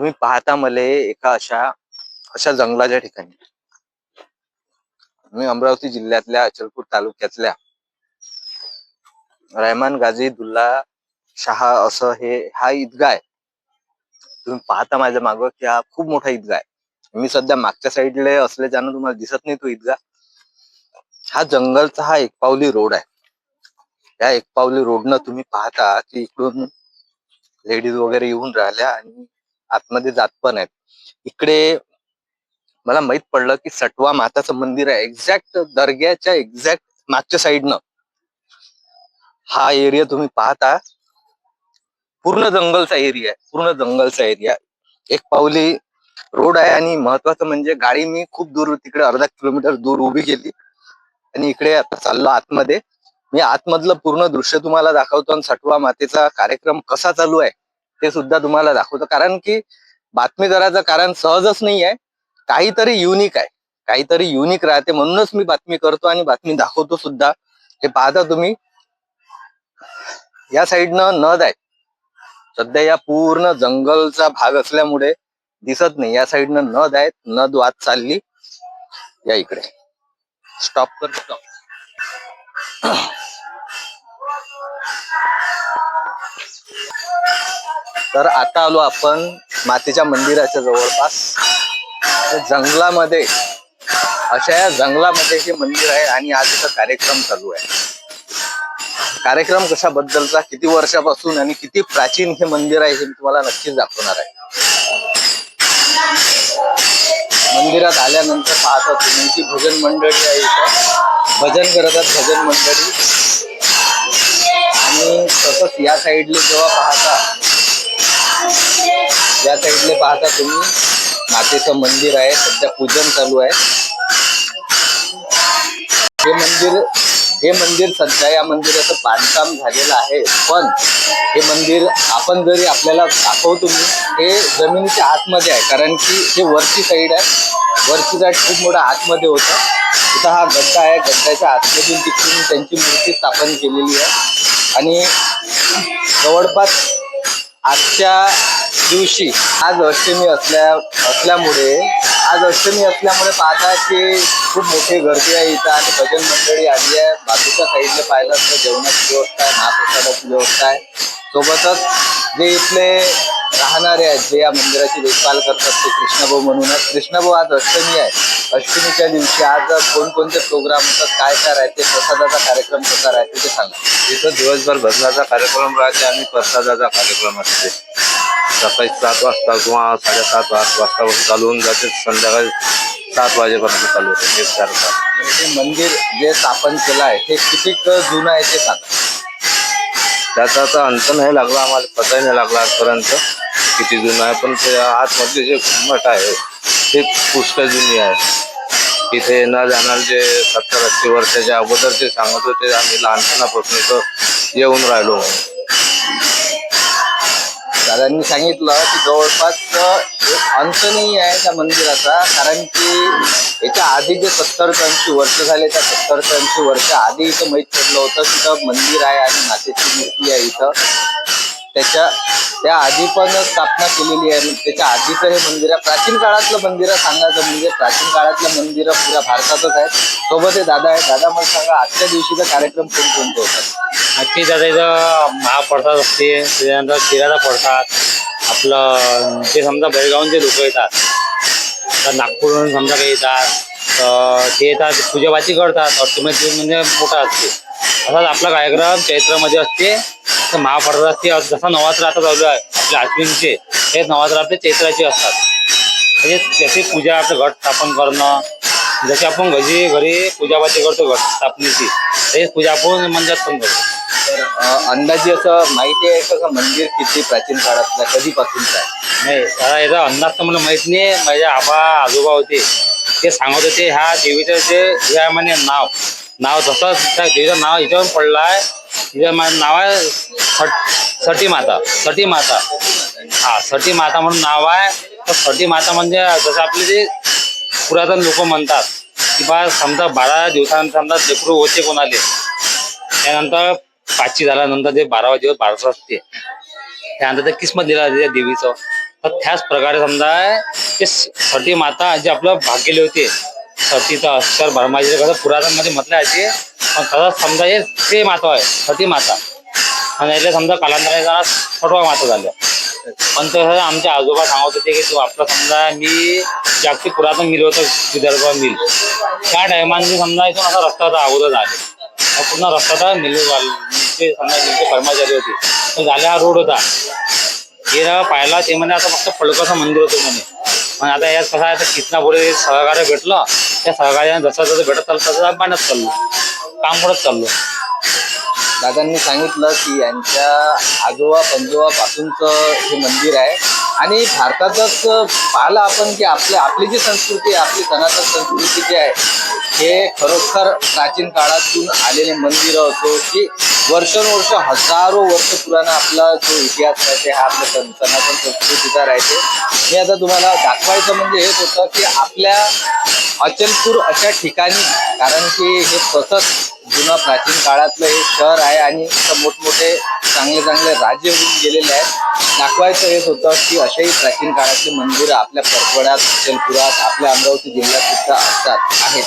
तुम्ही पाहता मले एका अशा अशा जंगलाच्या ठिकाणी. मी अमरावती जिल्ह्यातल्या अचलपूर तालुक्यातल्या रहमान गाझी दुल्ला शहा असं हे हा ईदगा आहे. तुम्ही पाहता माझ्या मागं की हा खूप मोठा ईदगा आहे. मी सध्या मागच्या साईडला असल्याच्यानं तुम्हाला दिसत नाही तो ईदगा हा जंगलचा हा एकपावली रोड आहे. या एकपावली रोडनं तुम्ही पाहता की इकडून लेडीज वगैरे येऊन राहिल्या आणि आतमध्ये जात पण आहेत. इकडे मला माहीत पडलं की सटवा माताचं मंदिर आहे. एक्झॅक्ट दर्ग्याच्या एक्झॅक्ट मागच्या साईडनं हा एरिया तुम्ही पाहता पूर्ण जंगलचा एरिया आहे. पूर्ण जंगलचा एरिया एक पावली रोड आहे आणि महत्वाचं म्हणजे गाडी मी खूप दूर तिकडे अर्धा किलोमीटर दूर उभी केली. आणि इकडे आता चाललो आतमध्ये. मी आतमधलं पूर्ण दृश्य तुम्हाला दाखवतो आणि सटवा मातेचा कार्यक्रम कसा चालू आहे. ते सुद्धा तुम्हाला दाखवतो. कारण की बातमी कारण सहजच नाही आहे काहीतरी युनिक आहे. काहीतरी युनिक राहते म्हणूनच मी बातमी करतो आणि बातमी दाखवतो सुद्धा. हे पाहता तुम्ही. या साईडनं नद आहे. सध्या या पूर्ण जंगलचा भाग असल्यामुळे दिसत नाही. या साईडनं नद आहेत नद वाद चालली. या इकडे. स्टॉप कर स्टॉप तर आता आलो आपण मातेच्या मंदिराच्या जवळपास. जंगलामध्ये अशा या जंगलामध्ये हे मंदिर आहे आणि आज इथं कार्यक्रम चालू आहे. कार्यक्रम कशाबद्दलचा किती वर्षापासून आणि किती प्राचीन हे मंदिर आहे हे मी तुम्हाला नक्कीच दाखवणार आहे. मंदिरात आल्यानंतर पाहता तुम्ही की भजन मंडळी आहे इथं. भजन करतात भजन मंडळी. तसंच या साईडले जेव्हा पाहता या साईडले पाहता तुम्ही मातेचं मंदिर आहे सध्या पूजन चालू आहे. हे मंदिर हे मंदिर सध्या या मंदिराचं बांधकाम झालेलं आहे पण हे मंदिर आपण जरी आपल्याला दाखवतो मी हे जमिनीच्या आतमध्ये आहे कारण की हे वरची साईड आहे. वरची साईड खूप मोठा आतमध्ये होतं. तिथं हा गड्डा आहे गड्ड्याच्या आतमधून तिकडून त्यांची मूर्ती स्थापन केलेली आहे. आणि जवळपास आजच्या दिवशी आज अष्टमी असल्या असल्यामुळे आज अष्टमी असल्यामुळे पाहता की खूप मोठी गर्दी आहे इथं आणि भजन मंडळी आली आहे. बाजूच्या साईडला पाहिलं तर जेवणाची व्यवस्था आहे महाप्रसादाची व्यवस्था आहे. सोबतच जे इथले राहणारे आहेत जे या मंदिराची देखभाल करतात ते कृष्णभाऊ म्हणून आहेत कृष्णभाऊ आज अष्टमी आहे. अष्टमीच्या दिवशी आज कोणकोणते प्रोग्राम होतात काय काय राहते प्रसादाचा कार्यक्रम कसा राहते ते सांगा. इथं दिवसभर भजनाचा कार्यक्रम राहते आणि प्रसादाचा कार्यक्रम असते. सकाळी सात वाजता किंवा साडेसात आठ वाजतापासून चालू होऊन जाते. संध्याकाळी सात वाजेपर्यंत चालू होते. एक चार तास हे मंदिर जे स्थापन केलं आहे हे किती जुनं आहे ते सांगा. त्याचा तर अंत नाही लागला आम्हाला पताही नाही लागला आजपर्यंत. किती जुनं आहे पण ते आतमधले जे घुमट आहे ते पुष्कळ जुनी आहे. इथे न जाणार जे सत्तर ऐंशी वर्षाच्या अगोदर जे सांगत होते आम्ही लहानपणापासून इथं येऊन राहिलो. दादांनी सांगितलं की जवळपास एक अंत नाही आहे त्या मंदिराचा कारण की याच्या आधी जे सत्तर ते ऐंशी वर्ष झाले त्या सत्तर ते ऐंशी वर्ष आधी इथं माहीत पडलं होतं की मंदिर आहे आणि मातेची मूर्ती आहे इथं. त्याच्या त्या आधी पण स्थापना केलेली आहे. त्याच्या आधीचं हे मंदिर आहे. प्राचीन काळातलं मंदिर सांगायचं म्हणजे प्राचीन काळातलं मंदिरं पुऱ्या भारतातच आहेत सोबत हे दादा आहे. दादा मला सांगा आजच्या दिवशीचा कार्यक्रम कोणकोणते होतात नक्की त्याचा इथं महाप्रसाद असते त्याच्यानंतर शिराचा प्रसाद आपलं ते समजा बेळगावचे लोक येतात. तर नागपूरहून समजा काही येतात तर ते येतात पूजापाती करतात ऑटोमॅटिक म्हणजे, म्हणजे मोठा असते असाच आपला कार्यक्रम चैत्रामध्ये असते तर आज जसा नवरात्र आता चालू आहे आपल्या अश्विनचे हे नवरात्र आपले चैत्राचे असतात. म्हणजे जशी पूजा आपलं घट स्थापन करणं जशी आपण घरी घरी पूजापाती करतो घट स्थापनेची तशीच पूजा आपण मंदिरात पण करतो. तर अं, अंदाजे असं माहिती आहे का का मंदिर किती प्राचीन काळातलं आहे, कधीपासूनचं आहे? नाही त्याला याचा अंदाज तर मला माहीत नाही माझे आबा आजोबा होते ते सांगत होते ह्या देवीचं जे हे आहे म्हणे नाव नाव तसंच त्या देवीचं नाव हिच्यावर पडलं आहे तिचं नाव आहे सट सटी माता सटी माता. हा सटी माता म्हणून नाव आहे. तर सटी माता म्हणजे जसं आपले जे पुरातन लोक म्हणतात की बा समजा बारा दिवसानंतर समजा लेकरू होते कोणाले त्यानंतर पाचवी झाल्यानंतर ते बारावा दिवस बाराचा असते त्यानंतर ते किस्मत दिला त्या देवीचं. तर त्याच प्रकारे समजा ते सटी माता जे आपलं भाग्यले होते सतीचं अक्षर भरमाजी कसं पुरातनमध्ये म्हटलं आहे ते पण समजा हे ते माता आहे सती माता. आणि याला समजा कालांतराने जरा फटवा माता झालं. पण तसं आमचे आजोबा सांगत होते की तू आपलं समजा मी जागतिक पुरातन मिल होतं विदर्भ मिल. त्या टायमाने समजा इथून असा रस्ता अगोदर झाले. पूर्ण रस्ता होता मिल ते समजा मिलचे कर्मचारी होते. झाल्या हा रोड होता. हे पाहिला ते म्हणे आता फक्त फळकाचं मंदिर होतं म्हणे. पण आता यात कसं आहे आता कितना पुढे सहकार्य भेटलं. त्या सहकार्याने जसं जसं भेटत चाललं तसं बांधत चाललं. काम करत चाललो. दादांनी सांगितलं की यांच्या आजोबा पंजोबा पासूनचं हे मंदिर आहे. आणि भारतातच पाहिलं आपण की आपल्या आपली जी संस्कृती आपली सनातन संस्कृती जी आहे हे खरोखर प्राचीन काळातून आलेले मंदिर असो की वर्षानुवर्ष हजारो वर्ष पुराणा आपला जो इतिहास राहते हा आपल्या सन- सनातन संस्कृतीचा राहते. मी आता तुम्हाला दाखवायचं म्हणजे हेच होतं की आपल्या अचलपूर अशा ठिकाणी कारण की हे तसंच जुनं प्राचीन काळातलं हे शहर आहे आणि इथं मोठमोठे चांगले चांगले राज्य होऊन गेलेले आहेत. दाखवायचं हेच होतं की अशाही प्राचीन काळातली मंदिरं आपल्या परपड्यात अचलपुरात आपल्या अमरावती जिल्ह्यात सुद्धा असतात आहेत.